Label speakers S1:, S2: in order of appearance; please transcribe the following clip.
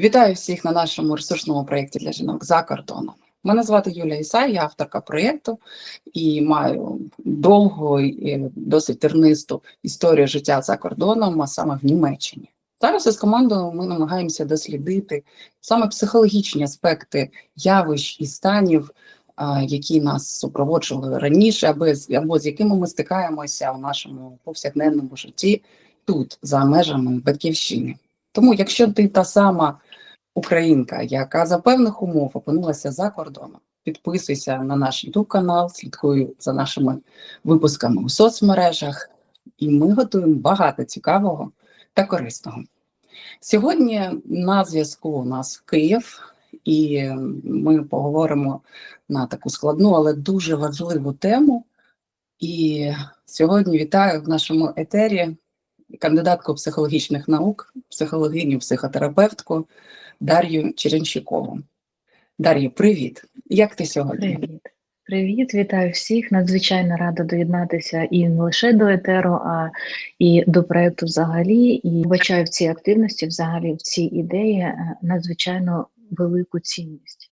S1: Вітаю всіх на нашому ресурсному проєкті для жінок за кордоном. Мене звати Юлія Ісай, я авторка проєкту і маю довгу і досить тернисту історію життя за кордоном, а саме в Німеччині. Зараз із командою ми намагаємося дослідити саме психологічні аспекти явищ і станів, які нас супроводжували раніше, або з, або з якими ми стикаємося в нашому повсякденному житті тут, за межами батьківщини. Тому, якщо ти та сама українка, яка за певних умов опинилася за кордоном, підписуйся на наш YouTube канал, слідкуй за нашими випусками у соцмережах, і ми готуємо багато цікавого та корисного. Сьогодні на зв'язку у нас Київ, і ми поговоримо на таку складну, але дуже важливу тему. І сьогодні вітаю в нашому етері кандидатку психологічних наук, психологиню, психотерапевтку Дар'ю Черенщикову. Дар'ю, привіт! Як ти сьогодні?
S2: Привіт. Привіт, вітаю всіх. Надзвичайно рада доєднатися і не лише до етеру, а і до проекту взагалі. І вбачаю в цій активності, взагалі в цій ідеї е, надзвичайно велику цінність.